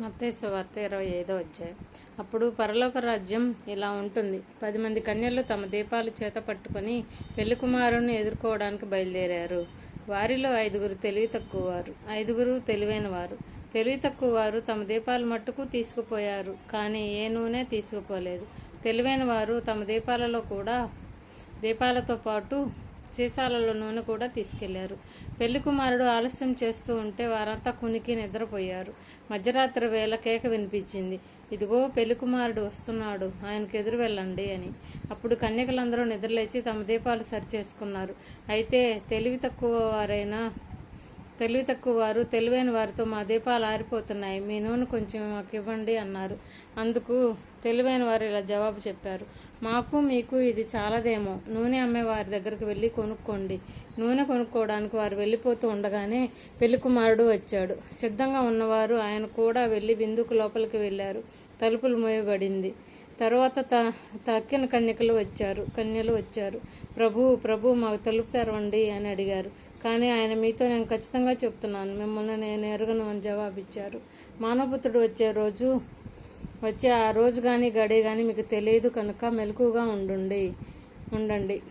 మత్తే వార్త ఇరవై ఐదో అధ్యాయం. అప్పుడు పరలోక రాజ్యం ఇలా ఉంటుంది. పది మంది కన్యలు తమ దీపాలు చేత పట్టుకొని పెళ్ళి కుమారుని ఎదుర్కోవడానికి బయలుదేరారు. వారిలో ఐదుగురు తెలివి తక్కువ వారు ఐదుగురు తెలివైన వారు తెలివి తక్కువ వారు తమ దీపాలు మట్టుకు తీసుకుపోయారు కానీ ఏ నూనె తీసుకుపోలేదు. తెలివైన వారు తమ దీపాలలో కూడా దీపాలతో పాటు సీసాలలో నూనె కూడా తీసుకెళ్ళారు. పెళ్ళి కుమారుడు ఆలస్యం చేస్తూ ఉంటే వారంతా కునికి నిద్రపోయారు. మధ్యరాత్రి వేళ కేక వినిపించింది. ఇదిగో పెళ్ళి కుమారుడు వస్తున్నాడు. ఆయనకు ఎదురు వెళ్ళండి అని. అప్పుడు కన్యకలందరూ నిద్రలేచి తమ దీపాలు సరిచేసుకున్నారు. అయితే తెలివి తక్కువ వారైనా తెలివి తక్కువ వారు తెలివైన వారితో మా దీపాలు ఆరిపోతున్నాయి. మీ నూనె కొంచెం మాకు ఇవ్వండి అన్నారు. అందుకు తెలివైన వారు ఇలా జవాబు చెప్పారు. మాకు మీకు ఇది చాలదేమో. నూనె అమ్మే వారి దగ్గరకు వెళ్ళి కొనుక్కోండి. నూనె కొనుక్కోవడానికి వారు వెళ్ళిపోతూ ఉండగానే పెళ్ళి కుమారుడు వచ్చాడు. సిద్ధంగా ఉన్నవారు ఆయన కూడా వెళ్ళి విందుకు లోపలికి వెళ్ళారు. తలుపులు మోయబడింది. తర్వాత త తక్కిన కన్యకలు వచ్చారు. కన్యలు వచ్చారు. ప్రభు ప్రభు మాకు తలుపు తెరవండి అని అడిగారు. కానీ ఆయన మీతో నేను ఖచ్చితంగా చెప్తున్నాను. మిమ్మల్ని నేను ఎరగను అని జవాబిచ్చారు. మానవపుత్రుడు వచ్చే రోజు వచ్చే ఆ రోజు కానీ గడి కానీ మీకు తెలియదు కనుక మెలకుగా ఉండండి ఉండండి.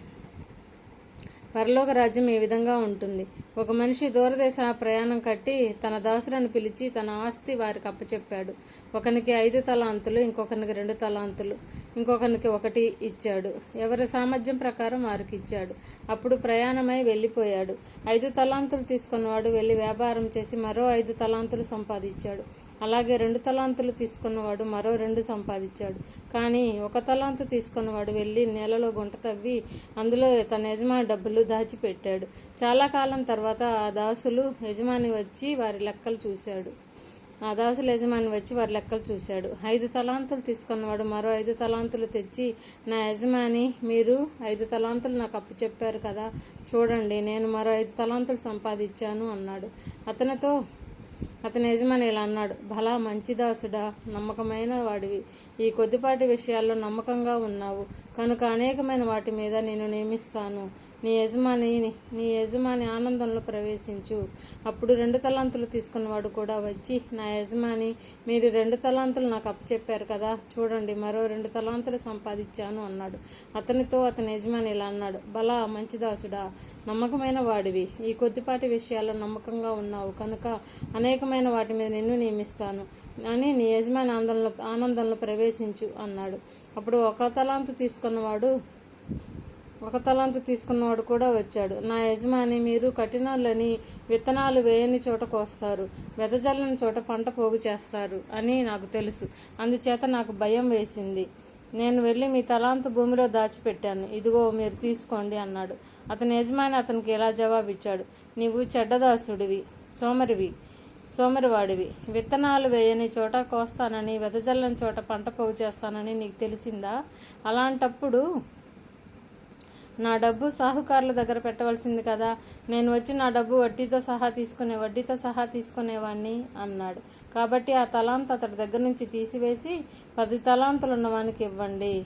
పరలోక రాజ్యం ఈ విధంగా ఉంటుంది. ఒక మనిషి దూరదేశ ప్రయాణం కట్టి తన దాసులను పిలిచి తన ఆస్తి వారికి అప్పచెప్పాడు. ఒకనికి ఐదు తలాంతులు ఇంకొకరికి రెండు తలాంతులు. ఇంకొకరికి ఒకటి ఇచ్చాడు. ఎవరి సామర్థ్యం ప్రకారం వారికి ఇచ్చాడు. అప్పుడు ప్రయాణమై వెళ్ళిపోయాడు. ఐదు తలాంతులు తీసుకున్నవాడు వెళ్ళి వ్యాపారం చేసి మరో ఐదు తలాంతులు సంపాదించాడు. అలాగే రెండు తలాంతులు తీసుకున్నవాడు మరో రెండు సంపాదించాడు. కానీ ఒక తలాంతు తీసుకున్నవాడు వెళ్ళి నేలలో గుంట తవ్వి అందులో తన యజమాని డబ్బులు దాచిపెట్టాడు. చాలా కాలం తర్వాత ఆ దాసులు యజమాని వచ్చి వారి లెక్కలు చూశాడు. ఆ దాసుల యజమాని వచ్చి వారి లెక్కలు చూశాడు. ఐదు తలాంతులు తీసుకున్నవాడు మరో ఐదు తలాంతులు తెచ్చి నా యజమాని మీరు ఐదు తలాంతులు నాకు అప్పు చెప్పారు కదా చూడండి నేను మరో ఐదు తలాంతులు సంపాదించాను అన్నాడు. అతనితో అతని యజమాని ఇలా అన్నాడు భలా మంచి దాసుడా నమ్మకమైన వాడివి. ఈ కొద్దిపాటి విషయాల్లో నమ్మకంగా ఉన్నావు. కనుక అనేకమైన వాటి మీద నేను నియమిస్తాను. నీ యజమాని నీ యజమాని ఆనందంలో ప్రవేశించు. అప్పుడు రెండు తలాంతులు తీసుకున్నవాడు కూడా వచ్చి నా యజమాని మీరు రెండు తలాంతులు నాకు అప్పచెప్పారు కదా చూడండి మరో రెండు తలాంతులు సంపాదించాను అన్నాడు. అతనితో అతని యజమాని ఇలా అన్నాడు బలా మంచి దాసుడా నమ్మకమైన వాడివి. ఈ కొద్దిపాటి విషయాల్లో నమ్మకంగా ఉన్నావు కనుక అనేకమైన వాటి మీద నిన్ను నియమిస్తాను. అని నీ యజమాని ఆనందంలో ఆనందంలో ప్రవేశించు అన్నాడు. అప్పుడు ఒక తలాంతు తీసుకున్నవాడు ఒక తలాంతు తీసుకున్నవాడు కూడా వచ్చాడు. నా యజమాని మీరు కఠినాలని విత్తనాలు వేయని చోట కోస్తారు. వెదజల్లని చోట పంట పోగు చేస్తారు అని నాకు తెలుసు. అందుచేత నాకు భయం వేసింది. నేను వెళ్ళి మీ తలాంతు భూమిలో దాచిపెట్టాను. ఇదిగో మీరు తీసుకోండి అన్నాడు. అతని యజమాని అతనికి ఇలా జవాబిచ్చాడు. నీవు చెడ్డదాసుడివి సోమరివి సోమరివాడివి. విత్తనాలు వేయని చోట కోస్తానని వెదజల్లని చోట పంట పోగు చేస్తానని నీకు తెలిసిందా? అలాంటప్పుడు నా డబ్బు సాహుకారుల దగ్గర పెట్టవలసింది కదా. నేను వచ్చి నా డబ్బు వడ్డీతో సహా తీసుకునే వడ్డీతో సహా తీసుకునేవాణ్ణి అన్నాడు. కాబట్టి ఆ తలాంత అతడి దగ్గర నుంచి తీసివేసి పది తలాంతులు ఉన్నవానికి ఇవ్వండి.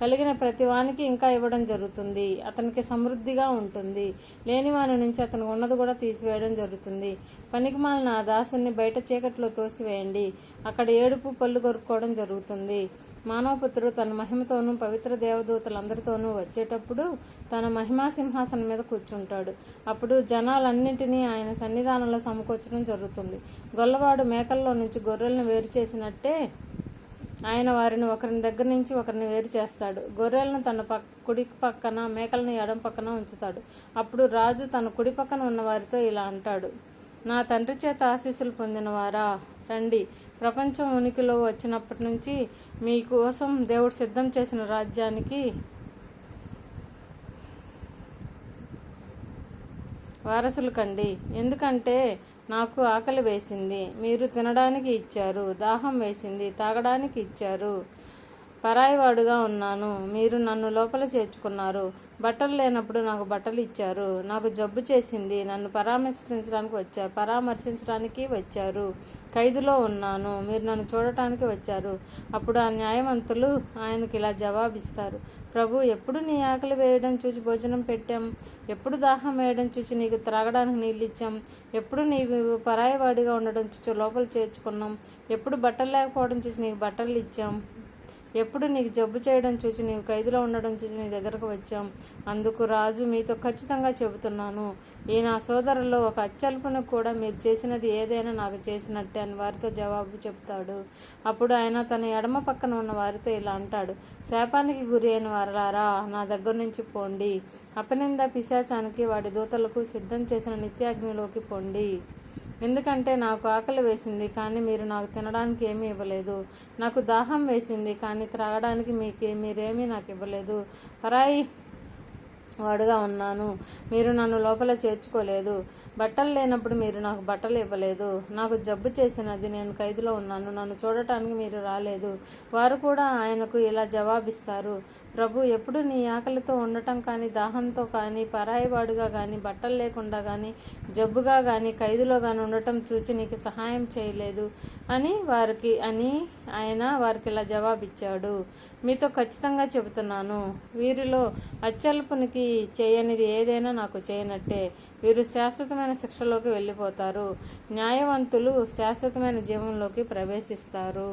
కలిగిన ప్రతి వానికి ఇంకా ఇవ్వడం జరుగుతుంది. అతనికి సమృద్ధిగా ఉంటుంది. లేని వాని నుంచి అతను ఉన్నది కూడా తీసివేయడం జరుగుతుంది. పనికిమాలిన ఆ దాసుని బయట చీకట్లో తోసివేయండి. అక్కడ ఏడుపు పళ్ళు కొరుక్కోవడం జరుగుతుంది. మానవపుత్రుడు తన మహిమతోనూ పవిత్ర దేవదూతలందరితోనూ వచ్చేటప్పుడు తన మహిమా సింహాసనం మీద కూర్చుంటాడు. అప్పుడు జనాలన్నింటినీ ఆయన సన్నిధానంలో సమకూర్చడం జరుగుతుంది. గొల్లవాడు మేకల్లో నుంచి గొర్రెలను వేరు చేసినట్టే ఆయన వారిని ఒకరిని దగ్గర నుంచి ఒకరిని వేరు చేస్తాడు. గొర్రెలను తన పక్ కుడి పక్కన మేకలను ఎడం పక్కన ఉంచుతాడు. అప్పుడు రాజు తన కుడి పక్కన ఉన్న వారితో ఇలా అంటాడు. నా తండ్రి చేత ఆశీస్సులు పొందినవారా? రండి. ప్రపంచం ఉనికిలో వచ్చినప్పటి నుంచి మీ కోసం దేవుడు సిద్ధం చేసిన రాజ్యానికి వారసులు కండి. ఎందుకంటే నాకు ఆకలి వేసింది. మీరు తినడానికి ఇచ్చారు. దాహం వేసింది. తాగడానికి ఇచ్చారు. పరాయివాడుగా ఉన్నాను. మీరు నన్ను లోపల చేర్చుకున్నారు. బట్టలు లేనప్పుడు నాకు బట్టలు ఇచ్చారు. నాకు జబ్బు చేసింది. నన్ను పరామర్శించడానికి వచ్చారు పరామర్శించడానికి వచ్చారు. ఖైదులో ఉన్నాను. మీరు నన్ను చూడటానికి వచ్చారు. అప్పుడు ఆ న్యాయవంతులు ఆయనకి ఇలా జవాబిస్తారు. ప్రభు ఎప్పుడు నీ ఆకలి వేయడం చూసి భోజనం పెట్టాం? ఎప్పుడు దాహం వేయడం చూసి నీకు త్రాగడానికి నీళ్ళు ఇచ్చాం ఎప్పుడు నీవు పరాయవాడిగా ఉండడం చూసి లోపల చేర్చుకున్నాం? ఎప్పుడు బట్టలు లేకపోవడం చూసి నీకు బట్టలు ఇచ్చాం? ఎప్పుడు నీకు జబ్బు చేయడం చూసి నీవు ఖైదులో ఉండడం చూసి నీ దగ్గరకు వచ్చాం. అందుకు రాజు మీతో ఖచ్చితంగా చెబుతున్నాను. ఈ నా సోదరుల్లో ఒక అచ్చల్పును కూడా మీరు చేసినది ఏదైనా నాకు చేసినట్టే అని వారితో జవాబు చెప్తాడు. అప్పుడు ఆయన తన ఎడమ పక్కన ఉన్న వారితో ఇలా అంటాడు. శాపానికి గురి అయిన వారలారా నా దగ్గర నుంచి పోండి. అపనింద పిశాచానికి వాడి దూతలకు సిద్ధం చేసిన నిత్యాగ్నిలోకి పొండి. ఎందుకంటే నాకు ఆకలి వేసింది కానీ మీరు నాకు తినడానికి ఏమీ ఇవ్వలేదు. నాకు దాహం వేసింది కానీ త్రాగడానికి మీకు మీరేమీ నాకు ఇవ్వలేదు. పరాయి వాడుగా ఉన్నాను. మీరు నన్ను లోపల చేర్చుకోలేదు. బట్టలు లేనప్పుడు మీరు నాకు బట్టలు ఇవ్వలేదు. నాకు జబ్బు చేసినది నేను ఖైదులో ఉన్నాను. నన్ను చూడటానికి మీరు రాలేదు. వారు కూడా ఆయనకు ఇలా జవాబిస్తారు. ప్రభు ఎప్పుడు నీ ఆకలితో ఉండటం కానీ దాహంతో కానీ పరాయివాడుగా కానీ బట్టలు లేకుండా కానీ జబ్బుగా కానీ ఖైదులో కానీ ఉండటం చూచి నీకు సహాయం చేయలేదు అని వారికి అని ఆయన వారికి ఇలా జవాబిచ్చాడు. మీతో ఖచ్చితంగా చెబుతున్నాను వీరిలో అచ్చల్పునికి చేయనిది ఏదైనా నాకు చేయనట్టే. వీరు శాశ్వతమైన శిక్షలోకి వెళ్ళిపోతారు న్యాయవంతులు శాశ్వతమైన జీవంలోకి ప్రవేశిస్తారు.